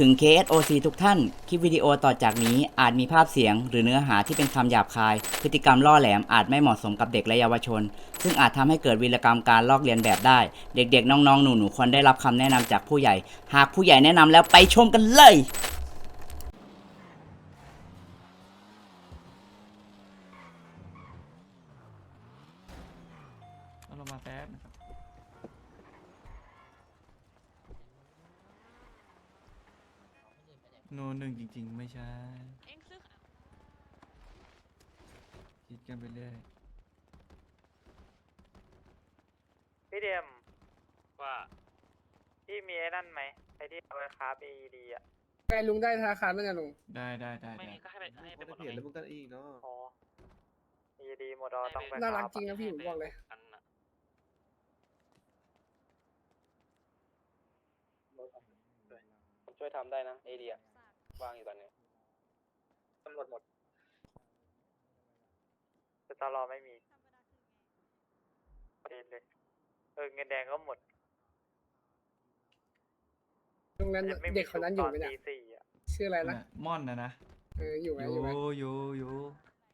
ถึง KSOC ทุกท่าน คลิปวิดีโอต่อจากนี้อาจมีภาพเสียง หรือเนื้อหาที่เป็นคำหยาบคาย พฤติกรรมล่อแหลมอาจไม่เหมาะสมกับเด็กและเยาวชน ซึ่งอาจทำให้เกิดวีรกรรมการลอกเลียนแบบได้ เด็กๆ น้องๆ หนูๆ ควรได้รับคำแนะนำจากผู้ใหญ่ หากผู้ใหญ่แนะนำแล้วไปชมกันเลย นหนึ่งจริง ๆ ไม่ใช่ เอ็งซื้อคิดกันไปเรื่อย พี่เดมว่าพี่มีไอ้นั่นไหมไอ้ที่เอาไว้ค้าบีดีอะไงลุงได้ธนาคารมั้งไงลุงได้ได้ได้ไม่ได้มีก็ให้ไปให้ไปหมดเปลี่ยนแล้วเลมึงก็อีกเนาะอ๋อบีดีโมดอต้องไปน่ารักค้าจริงนะพี่ผมบอกเลยอันน่ะช่วยทำได้นะเอเดีย ว่างอยู่ตอนนี้ตำรวจหมดแต่ตลอไม่มีเอ็นเลยเออเงินแดงก็หมดลุงนั้นแต่ไม่มีเด็กคนนั้นอยู่ไหมตเนี่ยตีสี่อะชื่ออะไรนะน่ะม่อนนะนะเอออยู่ไหมออยู่ยู่ไหมอยู่อยู่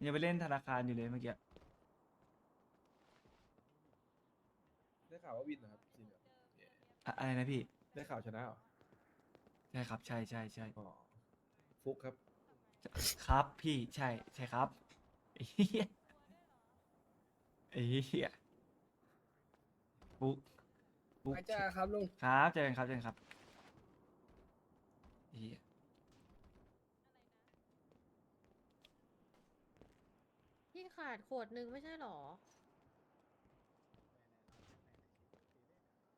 ยังไปเล่นธนาคารอยู่เลยเมื่อกี้ได้ข่าวว่าวินนะครับจริงเหรออะอะไรนะพี่ได้ข่าวชนะเหรอใช่ครับใช่ใช่ใช่อ๋อ ฟุกครับ ครับพี่ใช่ใช่ครับไอ้เหี้ยไอ้เหี้ยปุ๊กปุ๊กอาจารย์ครับลุงครับเจอกันครับเจอกันครับไอ้เหี้ยพี่ขาดขวดหนึ่งไม่ใช่หรอ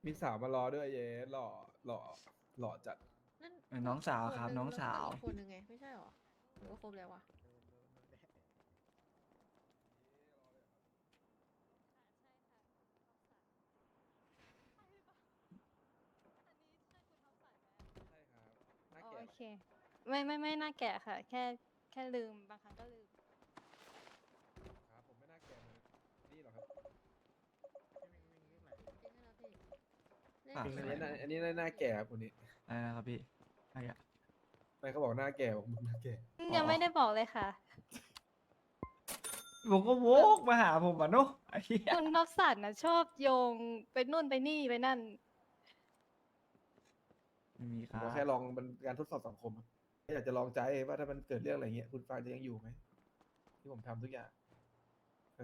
มีสาวมารอด้วยเย้หล่อหล่อหล่อจัดนั่น เออน้องสาวขดครับหน้องสาวแล้ก็อีกขวดหนึ่งไงไม่ใช่หรอหรือว่าครบแล้ววะใช่ครับน่าอ๋อแก่โอไหมเค ไม่ไม่ไม่น่าแกะค่ะ แค่แค่ลืมบางครั้งก็ลืม ครับผมไม่น่าแก่เลยนี่เหรอครับจริงไหมล่ะพี่เล่นอะดีอันนี้น่าอันนี้น่าแก่ครับคนนี้ อะไรนะครับพี่อะไรอะไม่เขาบอกหน้าแก่ผมหน้าแก่ยังไม่ได้บอกเลยค่ะ ผมก็โวกมาหาผมอะเนาะไอ้เหี้ยคุณท็อปสันนะชอบโยงไปนู่นไปนี่ไปนั่น ไม่มีคผมรับก็แค่ลองเป็นการทดสอบสังคมครับแค่อยากจะลองใจว่าถ้ามันเกิดเรื่องอะไรเงี้ยคุณฟางจะยังอยู่ไหมที่ผมทำทุกอย่าง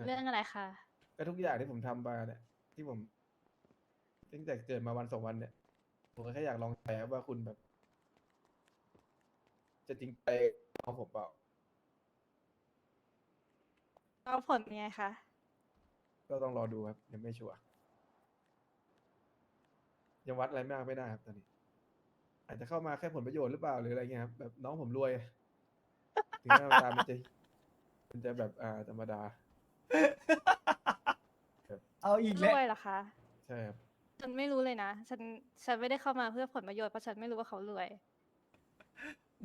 เรื่องอะไรคะก็ทุกอย่างที่ผมทำมาเนี่ยที่ผมตั้งแต่เกิดมาวันสองวันเนี่ยผมก็แค่อยากลองใจว่าคุณแบบ จะจริงใจกับผมเปล่าเอาผลเป็นไงคะก็ต้องรอดูครับยังไม่ชัวร์ยังวัดอะไรมากไม่ได้ครับตอนนี้ อาจจะเข้ามาแค่ผลประโยชน์หรือเปล่าหรืออะไรเงี้ยครับแบบน้องผมรวยถึงหน้าตามันจะมันจะแบบอ่าธรรมดา เอาอีกรแล้ววยเหรอคะใช่ครับ ฉันไม่รู้เลยนะ ฉันฉันไม่ได้เข้ามาเพื่อผลประโยชน์เพราะฉันไม่รู้ว่าเขารวย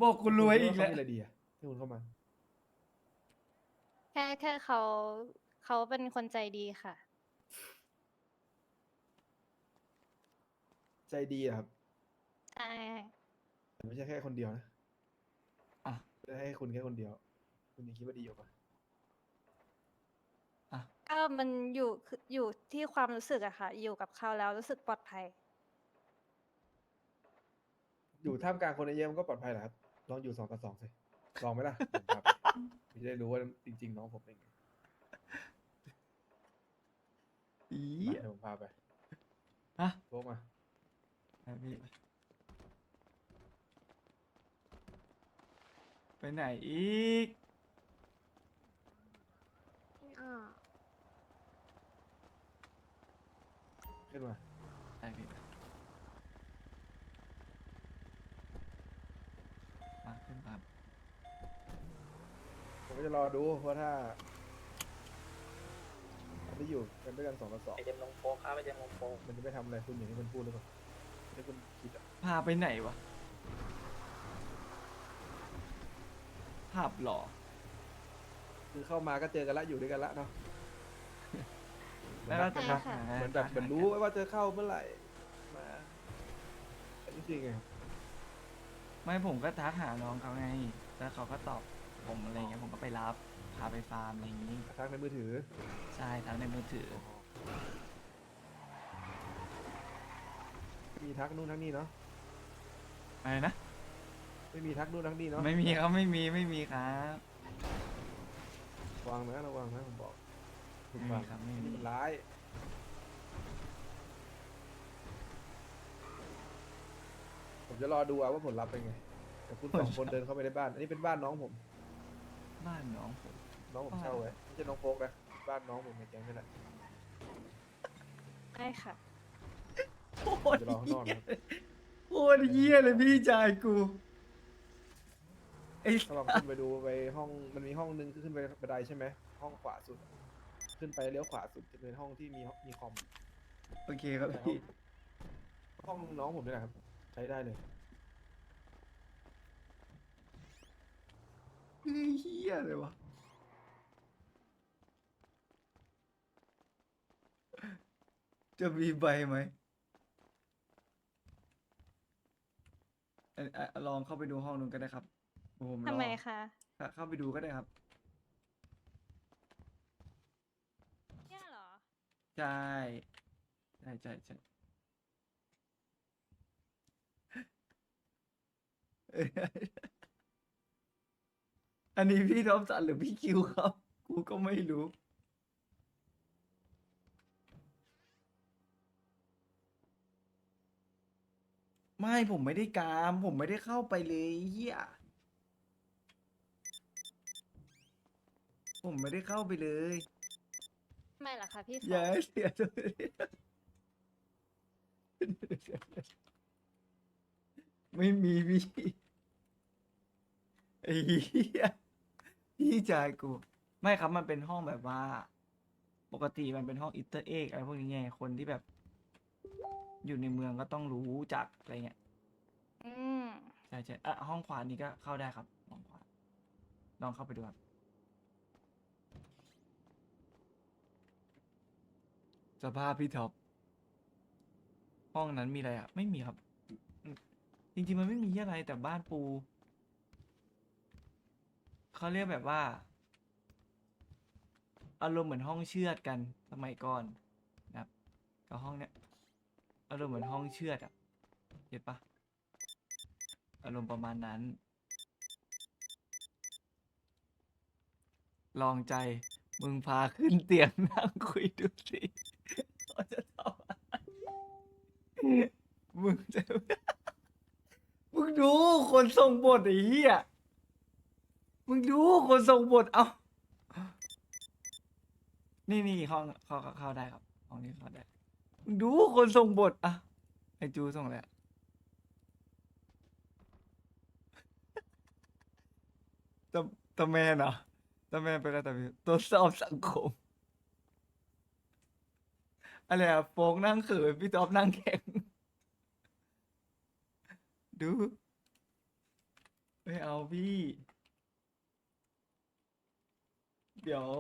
บอกคุณรวยอีกคุณแล้วคิดาเขามีอะไรดีอะที่คุณเข้ามา แค่แค่เขาเขาเป็นคนใจดีค่ะ ใจดีอะครับ ใช่ แต่ไม่ใช่แค่คนเดียวนะอะ ไม่ได้ให้คุณแค่คนเดียว คุณยังคิดว่าดีอยู่ปะก็มันอยู่คืออยู่ที่ความรู้สึกอะค่ะ อยู่กับเขาแล้วรู้สึกปลอดภัย อยู่ท่ามกลางคนเยอะๆมันก็ปลอดภัยแหละครับ ลองอยู่สองต่อสองสิลองไหมล่ะผมพาไปจะได้รู้ว่าจริง ๆ น้องผมเป็นไงอีมาเดี๋ยวผมพาไปฮะโทรมาไปพี่ไปไหนอีก อ่า ขึ้นมาไปพี่มาขึ้นมา ผม ก็จะรอดูเพราะถ้าถ้าได้อยู่กันด้วยกันสองต่อสองไอเจมลงโป๊กครับไอเจมลงโป๊กมันจะไม่ทำอะไรคุณอย่างที่คุณพูดหรือเปล่าที่คุณคิดอะพาไปไหนวะภาพหล่อคือเข้ามาก็เจอกันละอยู่ด้วยกันละเนาะแล้วเราจะใช่ทักค่ะหาเหมือนแบบเหมือนรู้ว่าจะเข้าเมื่อไหร่มาอันนี้คือไงครับไม่ผมก็ทักหาน้องเขาไง แล้วเขาก็ตอบ ผมอะไรเงี้ยผมก็ไปรับพาไปฟาร์มอะไรอย่างงี้ทักในมือถือ ใช่ทั้งในมือถือ มีทักนู่นทักนี่เนาะ อะไรนะ ไม่มีทักนู่นทักนี่เนาะ ไม่มีครับไม่มีไม่มีครับวางนะระวังนะผมบอกถูกไม่ฟัมีงครับไม่นี่มีมันร้าย ผมจะรอดูเอาว่าผลลัพธ์เป็นไงแต่คุณสองคนเดินเข้าไปในบ้าน อันนี้เป็นบ้านน้องผม บ้านน้องผม น้องผมเช่าไว้ไม่ใช่น้องโฟกนะบ้านน้องผมในแก๊งนี่แหละ ได้ค่ะผมจะรอข้างนอกนะครับ โคตรเยี่ยเลยพี่ชายกูไอ้ถ้าลองขึ้นไปดูไปห้องมันมีห้องนึงคือขึ้นไปบันไดใช่ไหมห้องขวาสุด ขึ้นไปเลี้ยวขวาสุดจะเป็นห้องที่มีมีคอม โอเคครับพี่ห้องน้องผมนี่แหละครับ ใช้ได้เลย เฮ้ยเฮียเลยวะจะมีใบไหมอะอะลองเข้าไปดูห้องนู้นก็ได้ครับผมรอทำไมคะ เข้าเข้าไปดูก็ได้ครับ เนี่ยเหรอ ใช่ ใช่ใช่ใช่เอ้ย อันนี้พี่ท็อปสันหรือพี่คิวครับ กูก็ไม่รู้ ไม่ผมไม่ได้กาม ผมไม่ได้เข้าไปเลยเฮียผมไม่ได้เข้าไปเลย ไม่หรอคะพี่ฟอย่าองให้เสียเลยไม่มีพี่ไอ้เหี้ย พี่ชายกู ไม่ครับมันเป็นห้องแบบว่า ปกติมันเป็นห้องอิตเตอร์เอกอะไรพวกนี้ไงคนที่แบบ อยู่ในเมืองก็ต้องรู้จักอะไรเงี้ยอืมใช่ใช่อะห้องขวานี้ก็เข้าได้ครับห้องขวาลองเข้าไปดูครับสภาพพี่ท็อปห้องนั้นมีอะไรอะ ไม่มีครับอืมจริงๆมันไม่มีอะไรแต่บ้านปู เขาเรียกแบบว่า อารมณ์เหมือนห้องเชือดกันสมัยก่อนนะครับกับห้องเนี้ยอารมณ์เหมือนห้องเชือดอะเห็นปะอารมณ์ประมาณนั้น ลองใจมึงพาขึ้นเตียงนั่งคุยดูสิเขาจะทำอะไรมึงจะมึงดูคนส่งบทไอ้เหี้ย มึงดูคนส่งบทเอานี่นี่ห้องเข้าเข้าได้ครับห้องนี้เข้าได้ มึงดูคนส่งบทอะไอจูส่งแล้วตะตะแมนเหรอตะแมนเป็นอะไรตะแมนทดสอบสังคมอะไรอะโฟกนั่งเขินพี่ท็อปนั่งแข็งดู ไม่เอาพี่ เดี๋ยว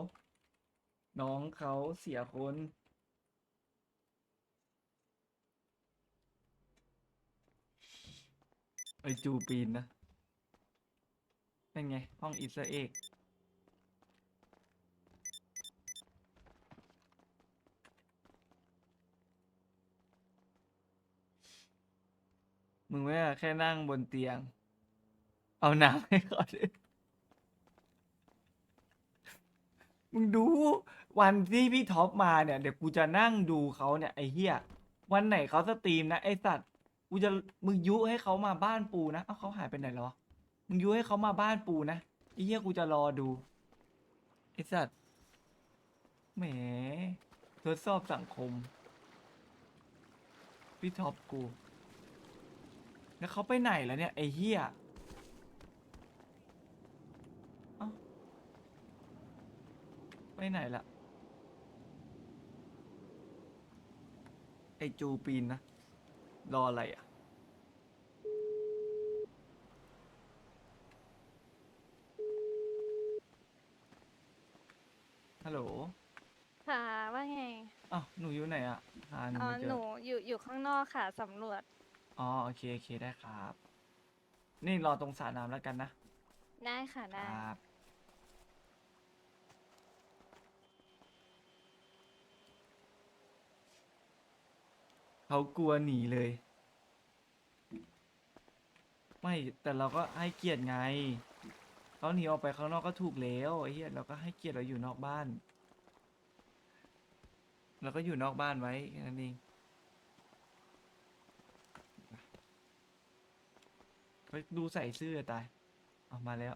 น้องเขาเสียคน ไอจูปีนนะเป็นไง ห้องอิสราเอกมึงไม่อะแค่นั่งบนเตียง เอาน้ำให้เขาดิ มึงดูวันที่พี่ท็อปมาเนี่ย เดี๋ยวกูจะนั่งดูเขาเนี่ยไอ้เหี้ยวันไหนเขาสตรีมนะไอ้สัตว์กูจะมึงยุให้เขามาบ้านปูนะเอ้าเขาหายไปไหนแล้ววะมึงยุให้เขามาบ้านปูนะไอ้เหี้ยกูจะรอดูไอ้สัตว์แหมทดสอบสังคม พี่ท็อปกู แล้วเขาไปไหนแล้วเนี่ยไอ้เหี้ยเอ้า ไปไหนละไอจูปีนนะ รออะไรอะ ฮัลโหลค่ะว่าไงอ้าวหนูอยู่ไหนอะหาหนูอ๋อไม่เจหนูออยู่อยู่ข้างนอกค่ะสำรวจอ๋อ โอเค โอเค ได้ครับ นี่รอตรงสระน้ำแล้วกันนะ ได้ค่ะคได้รับ เขากลัวหนีเลย ไม่แต่เราก็ให้เกียรติไงเขาหนีออกไปข้างนอกก็ถูกแล้วไอ้เหี้ยเราก็ให้เกียรติเราอยู่นอกบ้านเราก็อยู่นอกบ้านไว้แค่นั้นเองไปดูใส่เสื้อตายออกมาแล้ว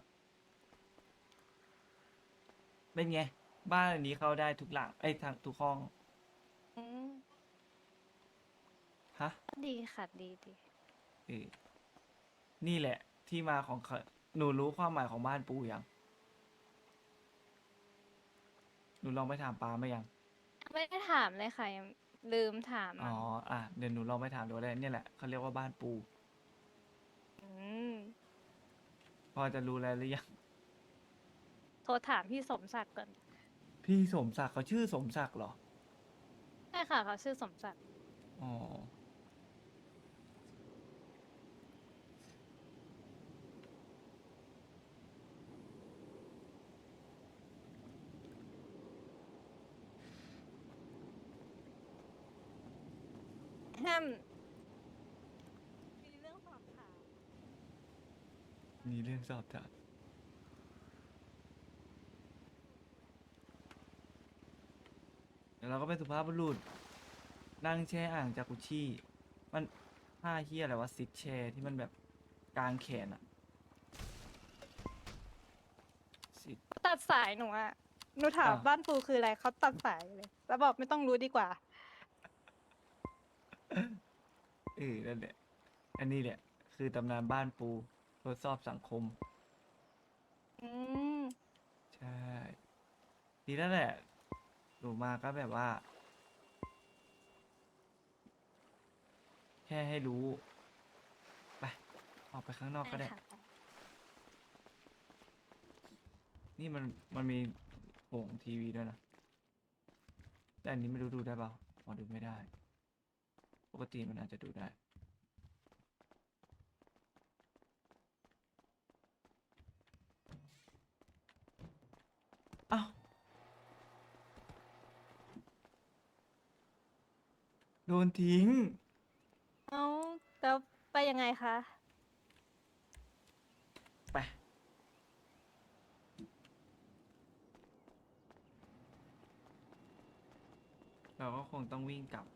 เป็นไง บ้านอันนี้เข้าได้ทุกหลังเอ้ทางทุกห้อง อืมะดีค่ะดีดีเออนี่แหละ ที่มาของเขาหนูรู้ความหมายของบ้านปูยังหนูลองไปถามปาไหมยัง ไม่ได้ถามเลยค่ะยังลืมถามอ๋อะออะ เดี๋ยวหนูลองไปถามดูได้เนี่ยแหละเขาเรียกว่าบ้านปูมพอจะรู้แล้วหรือยัง โทรถามพี่สมศักดิ์ก่อนพี่สมศักดิ์เขาชื่อสมศักดิ์เหรอ ใช่ค่ะเขาชื่อสมศักดิ์ อ๋อ มมีเรื่องสอบถามมีเรื่องสอบถามเดี๋ยวเราก็เป็นสุภาพบุรุษ นั่งแช่อ่างจากุชี่ มันผ้าเฮียอะไรวะซิกแชร์ที่มันแบบกลางแขนอะซิก ตัดสายหนูอะหนูถามอ้าว บ้านปูคืออะไรเขาตัดสายเลย แล้วบอกไม่ต้องรู้ดีกว่า เออนั่นแหละ อันนี้แหละคือตำนานบ้านปูทดสอบสังคม อืม ใช่ ดีแล้วแหละหนูมาก็แบบว่า แค่ให้รู้ ไป ออกไปข้างนอกก็ได้ค่ะนี่มันมันมีโป่งทีวีด้วยนะ แต่อันนี้ไม่รู้ดูได้เปล่าอ๋อดูไม่ได้ ปกติมันอาจจะดูได้อ้าวโดนทิ้ง เอาแล้วไปยังไงคะ ไป เราก็คงต้องวิ่งกลับ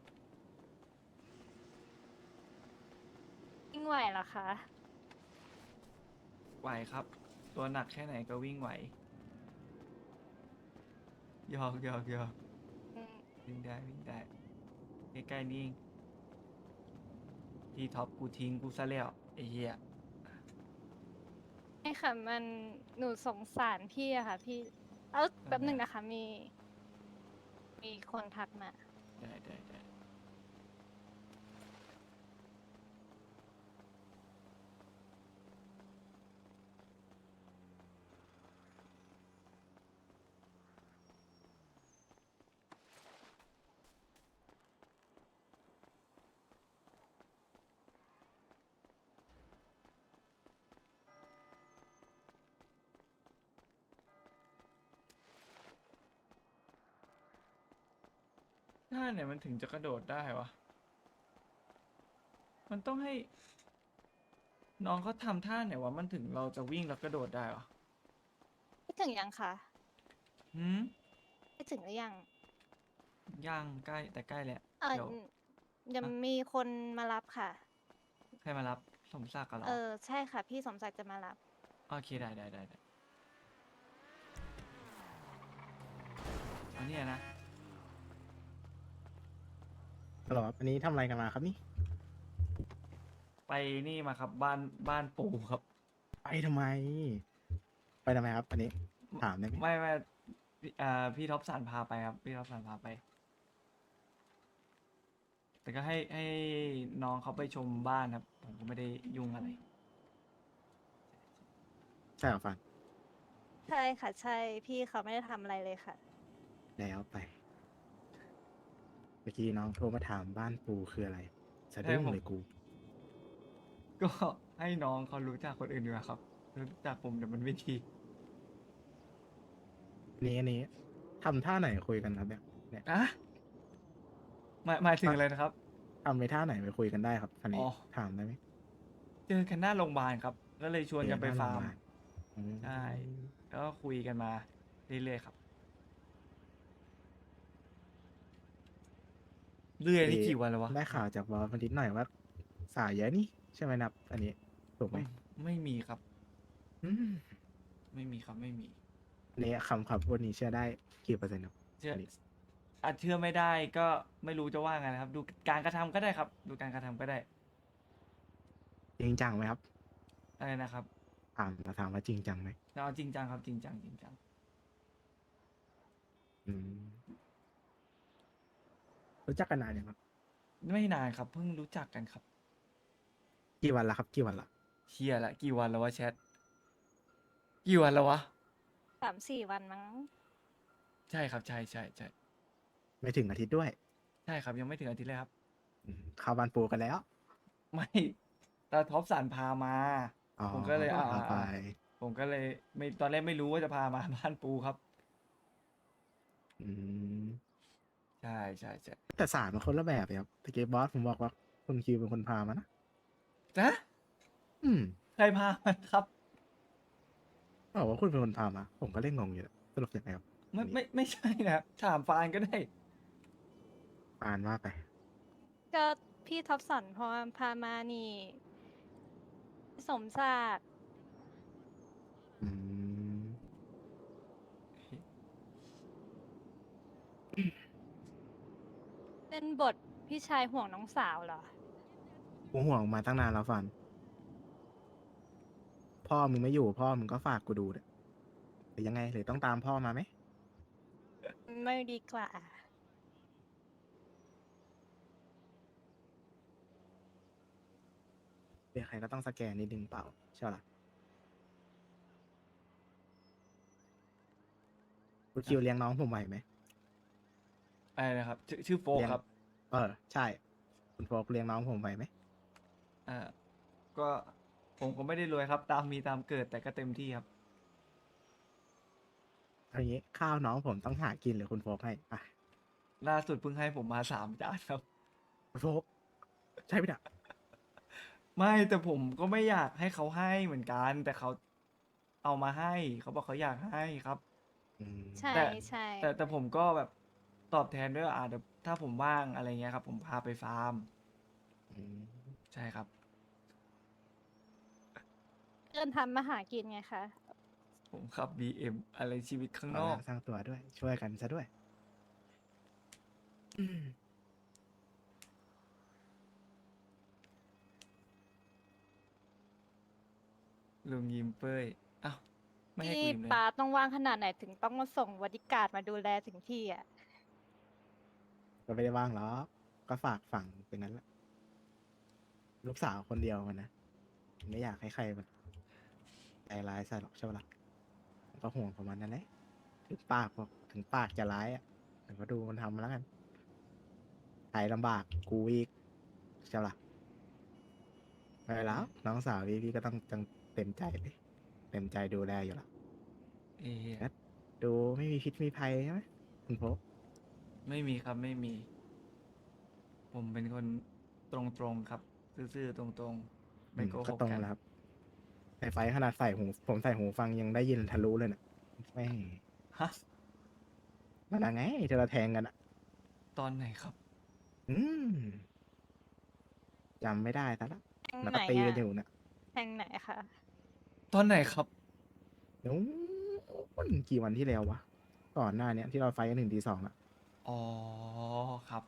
ยิ่งไหวเหรอคะ ไหวครับ ตัวหนักแค่ไหนก็วิ่งไหวหยอกหยอกหยอกอืมวิ่งได้วิ่งได้ใกล้ๆนี่เองพี่ท็อปกูทิ้งกูซะแล้วไอ้เหี้ยไม่ค่ะ มันหนูสงสารพี่อะค่ะ พี่เอาแป๊บหนึ่งนะคะ มี มีคนทักมา ได้ได้ ได้ท่าไหนมันถึงจะกระโดดได้วะ มันต้องให้ น้องเขาทำท่าไหนวะ มันถึงเราจะวิ่งแล้วกระโดดได้วะคิดถึงยังคะหืมคิดถึงหรือยังย่างใกล้แต่ใกล้แหละเออเดี๋ยว ยังอะมีคนมารับค่ะ ใครมารับสมศักดิ์กันเหรอเออใช่ค่ะ พี่สมศักดิ์จะมารับ โอเคได้ได้ได้ได้อันนี้นะ ฮัลโหลครับอันนี้ทำอะไรกันมาครับนี่ ไปนี่มาครับบ้านบ้านปู่ครับ ไปทำไม ไปทำไมครับ อันนี้ ถามได้ไหมไม่ไม่พี่อ่าพี่ท็อปสันพาไปครับ พี่ท็อปสันพาไป แต่ก็ให้ให้น้องเขาไปชมบ้านครับ ผมก็ไม่ได้ยุ่งอะไร ใช่เหรอฟังใช่ค่ะ ใช่พี่เขาไม่ได้ทำอะไรเลยค่ะ แล้วไปเมื่อกี้น้องโทรมาถามบ้านปูคืออะไรสะใช่ดุ้งผมเลยกู ก็ให้น้องเขารู้จักคนอื่นดีกว่าครับรู้จักผมเดี๋ยวมันไม่ดีอันนี้อันนี้ทำท่าไหนคุยกันครับเนี่ยเนี่ยอะหมายหมายถึงอะไรนะครับทำไปท่าไหนไปคุยกันได้ครับอันนี้อ๋อ ถามได้ไหมเจอกันหน้าโรงพยาบาลครับ ก็เลยชวนกันไปเจอหฟาร์มโงพยบลอืมใช่แล้วก็คุยกันมาเรื่อยๆครับ เรื่อยนี่กี่วันแล้ววะ ได้ข่าวจากบอสมานิดหน่อยว่า สายเยอะนี่ ใช่ไหมนับ อันนี้ถูกไหมไม่มีครับ อืมไม่มีครับไม่มีอันนี้คำคำพูดนี้เชื่อได้กี่เปอร์เซ็นต์ครับ เชื่ออันนี้ อาจเชื่อไม่ได้ก็ไม่รู้จะว่าไงนะครับ ดูการกระทำก็ได้ครับ ดูการกระทำก็ได้จริงจังไหมครับอะไรนะครับถามถามว่าจริงจังไหมเอาจริงจังครับจริงจังจริงจัง อืม รู้จักกันนานยังครับไม่นานครับ เพิ่งรู้จักกันครับกี่วันละครับกี่วันละเชียร์ละกี่วันแล้ววะแชทกี่วันแล้ววะสามสี่วันมั้งใช่ครับใช่ใช่ใช่ไม่ถึงอาทิตย์ด้วยใช่ครับ ยังไม่ถึงอาทิตย์เลยครับ อืมเข้าบ้านปูกันแล้วไม่ตาท็อปสันพามา อ๋อผมก็เลยอ่าเอาไปผมก็เลยไม่ตอนแรกไม่รู้ว่าจะพามาบ้านปูครับ อืม ใช่ใช่ใช่แต่สารมันคนละแบบเลยครับตะกี้บอสผมบอกว่าคุณคิวเป็นคนพามานะนะอืมใครพามาครับ บอกว่าคุณเป็นคนพามา ผมก็เล่นงงอยู่สรุปยังไงครับไม่อันนี้ไม่ไม่ใช่นะครับถามฟานก็ได้อ่านว่าไป ก็พี่ท็อปสันพอพามานี่ สมศักดิ์ เล่นบทพี่ชายห่วงน้องสาวเหรอ กูห่วงมาตั้งนานแล้วฟัน พ่อมึงไม่อยู่ พ่อมึงก็ฝากกูดูเนี่ยหรือยังไงหรือต้องตามพ่อมาไหมไม่ดีกว่าเรียกใครก็ต้องสแกนนิดนึงเปล่าใช่ปะล่ะคุณคิวเลี้ยงน้องผมไหวไหมอะไรนะครับ ชื่อชื่อโฟกเลี้ยงครับ เออ ใช่ คุณโฟกเลี้ยงน้องผมไหวไหม อ่าก็ผมก็ไม่ได้รวยครับ ตามมีตามเกิดแต่ก็เต็มที่ครับ เอาอย่างนี้ข้าวน้องผมต้องหากินหรือคุณโฟกให้อะล่าสุดเพิ่งให้ผมมาสามจานครับ คุณโฟกใช่ไหมเนี่ยไม่แต่ผมก็ไม่อยากให้เขาให้เหมือนกัน แต่เขาเอามาให้ เขาบอกเขาอยากให้ครับ อืมใช่แต่ ใช่แต่แต่ผมก็แบบ ตอบแทนด้วยว่าอ่าเดี๋ยวถ้าผมว่างอะไรเงี้ยครับ ผมพาไปฟาร์ม อืมใช่ครับ เอินทำมาหากินไงคะ ผมขับ BM อะไรชีวิตข้างนเอาอก ละสร้างตัวด้วย ช่วยกันซะด้วยอืมลุงยิ้มเป้ยอ้าวไม่ให้พี่กูยิ้มเลยป้าต้องว่างขนาดไหนถึงต้องมาส่งบริการดมาดูแลถึงที่อะ ก็ไม่ได้ว่างหรอกก็ฝากฝังเป็นนั้นแหละลูกสาวคนเดียวมันนะไม่อยากให้ใครมันใจร้ายใส่หรอกใช่ปะล่ะผมก็ห่วงของมันนั่นแหละถึงปากบอกถึงปากจะร้ายอะแต่ก็ดูมันทำมาแล้วกันใครลำบากกูอีกใช่ปะล่ะไม่เป็นไรแล้วน้องสาวพี่พี่ก็ต้องต้องเต็มใจเลยเต็มใจดูแลอยู่และเอ๊ะดูไม่มีพิษมีภัยใช่ไหมคุณพบ ไม่มีครับไม่มี ผมเป็นคนตรงๆครับ ซื่อๆตรงๆ ไม่โกอืหก็กตรงกันแล้วครับในไฟขนาดใส่หูผมใส่หูฟังยังได้ยินทะลุเลยนะไม่ฮะมันอะไรไงที่เราแทงกันอะ ตอนไหนครับ อืมจำไม่ได้แต่ละแทงแล้วไหก็นตีอะกันอยู่นะแทงไหนคะ ตอนไหนครับ นู้นกี่วันที่แล้ววะก่อนหน้าเนี้ยที่เราไฟกันถึงตีสองอะ อ๋อครับ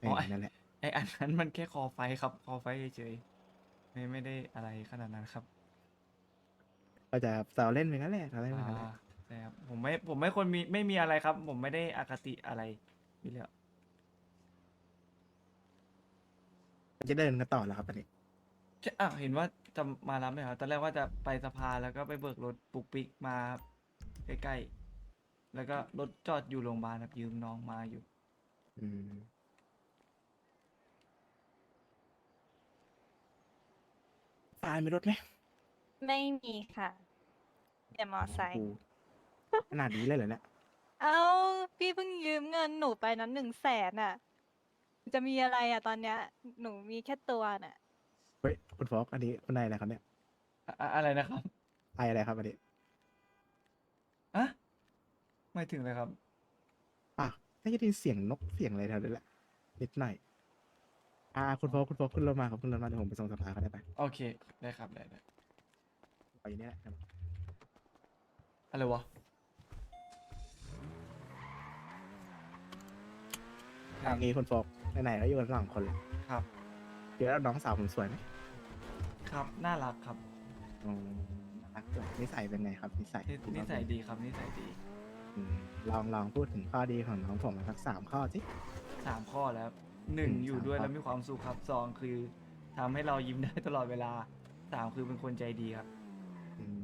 เออ๋ออนั่นแหละ ไออันนั้นมันแค่คอไฟครับ คอไฟเฉยๆไม่ไม่ได้อะไรขนาดนั้นครับ ก็จะแซวเล่นไปงั้นแหละแซวเล่นไปงั้นแหอ่าละใช่ครับผมไม่ผมไม่คนมีไม่มีอะไรครับ ผมไม่ได้อคติอะไรอยู่แล้วจะเดินกันต่อแล้วครับอันนี้ใช่อะเห็นว่าจะมารับไหมครับตอนแรกว่าจะไปสภาแล้วก็ไปเบิกรถปุกปิกมาใกล้ๆ แล้วก็รถจอดอยู่โรงพยาบาลครับยืมน้องมาอยู่ อืม ตายมีรถไหมไม่มีค่ะแต่มอไซค์ โอ้โหขนาดนี้เลยเหรอเนี่ย เอ้า พี่เพิ่งยืมเงินหนูไปนั้นหนึ่งแสนอะ จะมีอะไรอะตอนเนี้ย หนูมีแค่ตัวน่ะ เฮ้ย คุณฟอกอันนี้คุณนายอะไรครับเนี่ย อะอะอะไรนะครับ ไออะไรครับอันนี้อะ ไม่ถึงเลยครับ อะน่าจะได้ยินเสียงนกเสียงอะไรแถวนี้แหละนิดหน่อยอ่าคุณฟอกคุณฟอกขึ้นรถมาครับขึ้นรถมาเดี๋ยวผมไปส่งสภาเขาได้ไปโอเค ได้ครับ ได้ได้ไปอยู่นี่แหละครับอะไรวะทางนี้คุณฟอกไหนๆก็อยู่กันสองคนเลยครับ เดี๋ยวน้องสาวผมสวยไหมครับน่ารักครับ อืมรักด้วยนิสัยเป็นไงครับนิสัยนินิสัยดีครับนิสัยดีอืม ลองลองพูดถึงข้อดีของน้องผมมาสักสามข้อสิ สามข้อแล้วหนึ่งอืมอยู่ด้วยสามข้อ แล้วมีความสุขครับสองคือทำให้เรายิ้มได้ตลอดเวลาสามคือเป็นคนใจดีครับอืม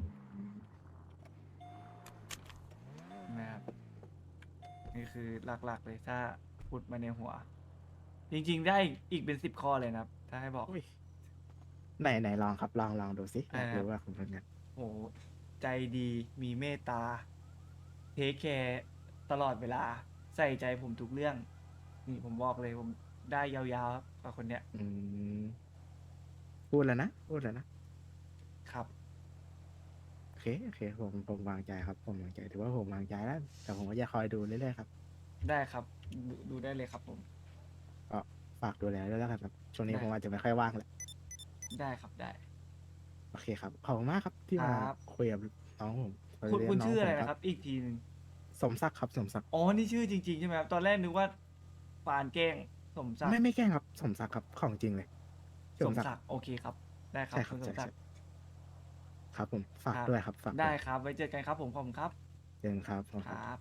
นะครับนี่คือหลักๆเลยถ้าพูดมาในหัว จริง ๆ ได้อีกเป็นสิบข้อเลยนะครับ ถ้าให้บอกอุ้ยไหนไหนลองครับลองลองดูสิอยากอ่ารู้ว่าคุณเป็นไงโห ใจดี มีเมตตาเทคแคร์ตลอดเวลา ใส่ใจผมทุกเรื่อง นี่ผมบอกเลยผมได้ยาวๆครับกับคนเนี้ยอืมพูดแล้วนะ พูดแล้วนะ ครับ โอเค โอเค ผม ผมวางใจครับ ผมวางใจ ถือว่าผมวางใจแล้ว แต่ผมก็จะคอยดูเรื่อยๆครับ ได้ครับดูดูได้เลยครับผมก็ฝากดูแลด้วยแล้วกันครับ ช่วงนี้ได้ ผมอาจจะไม่ค่อยว่างแหละ ได้ครับได้ โอเคครับ ขอบคุณมากครับที่มาครับ คุยกับน้องผมคุณเรียกคุณน้งชื่ออะไรผมนะครับ อีกทีหนึ่ง สมศักดิ์ครับสมศักดิ์อ๋อ นี่ชื่อจริงๆใช่ไหมครับ ตอนแรกนึกว่าฟานแกล้งสมศักดิ์ไม่ไม่แกล้งครับ สมศักดิ์ครับของจริงเลย สมศักดิ์โอเคครับ ได้ครับใช่ครับคุณสมใช่ศัใช่กดิ์ครับผมฝากครับ ด้วยครับฝากได้ครับ ไว้เจอกันครับผมขอบคุณครับเจอกันครับผมครับ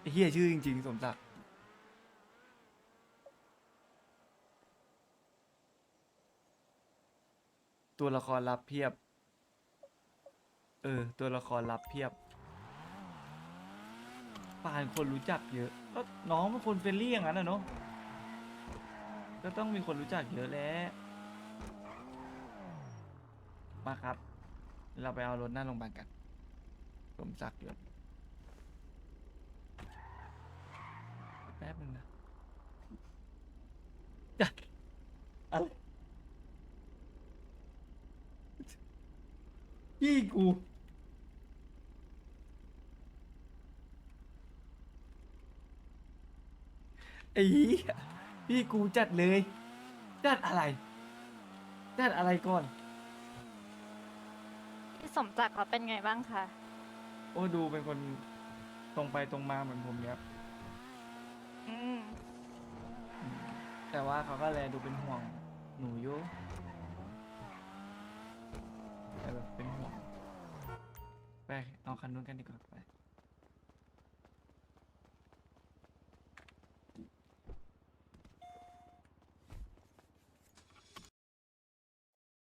ไอ้เฮียชื่อจริง ๆ สมศักดิ์ตัวละครลับเพียบ เออ ตัวละครลับเพียบ ปานคนรู้จักเยอะ ก็น้องเป็นคนเฟรนลี่อย่างนั้นนะเนาะก็ต้องมีคนรู้จักเยอะแล้วมาครับ เราไปเอารถหน้าโรงพยาบาลกันสมศักดิ์อยู่แป๊บนึงนะจะอะไรพี่กู ไอ้เหี้ยพี่กูจัดเลย จัดอะไร จัดอะไรก่อน พี่สมศักดิ์เขาเป็นไงบ้างคะโอ้ดูเป็นคนตรงไปตรงมาเหมือนผมเนี่ยครับอืมอืมแต่ว่าเขาก็แลดูเป็นห่วงหนูอยู่แต่แบบเป็นห่วงไปเอาคันนู้นกันดีกว่าไป